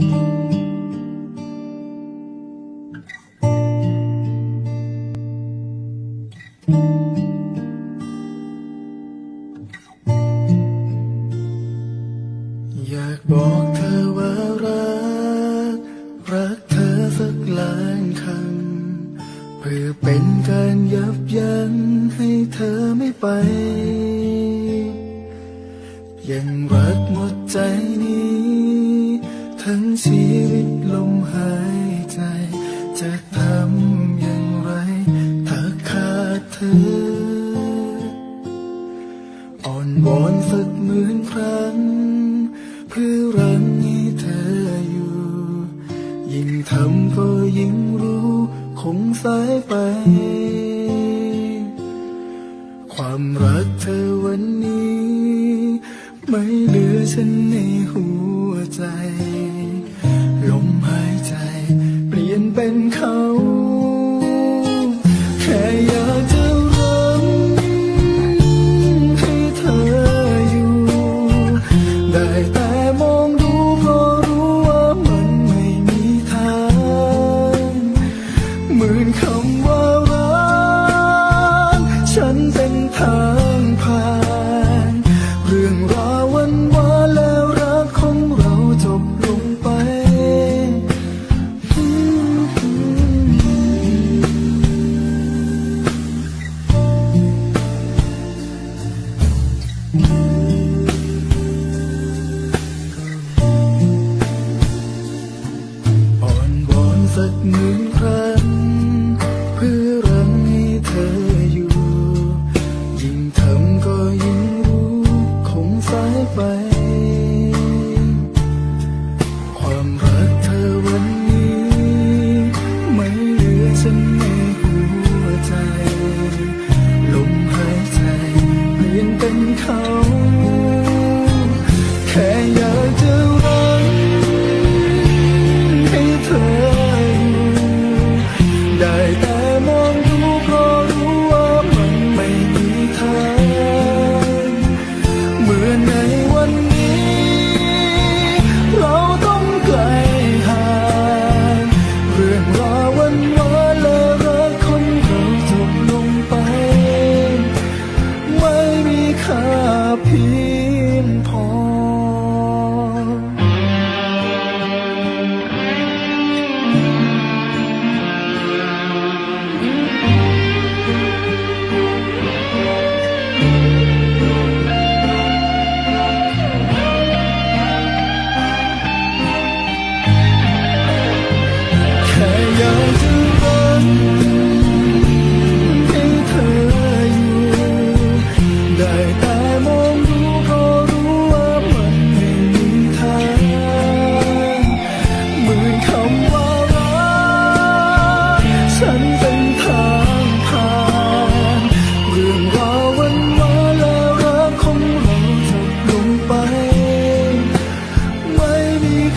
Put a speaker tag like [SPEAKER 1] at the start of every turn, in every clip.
[SPEAKER 1] อยากบอกเธอว่ารัก รักเธอสักล้านคำเพื่อเป็นการยับยั้งให้เธอไม่ไป ยังรักหมดใจนี้ ทั้งชีวิตลมหายใจ จะทำอย่างไร ถ้าขาดเธอ อ่อนวอนฝึกหมื่นครั้ง เพื่อรังให้เธออยู่ ยิ่งทำก็ยิ่งรู้ คงสายไป ความรักเธอวันนี้ ไม่เหลือฉันในหัว ใจ ลมหายใจ เปลี่ยนเป็นเขา แค่อยากจะรั้งให้เธออยู่ ได้แต่มองดูเพราะรู้ว่ามันไม่มีทางหมื่นคำว่ารักฉันเป็นทางผ่าน เรื่องราววัน คืนรัเพื่อรัให้เธออยู่ ยิ่งทำก็ยิ่งรู้คงสายไป ความรักเธอวันนี้ ไม่เหลือฉันในหัวใจ ลมหายใจเพียนเป็เขา He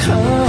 [SPEAKER 1] 看。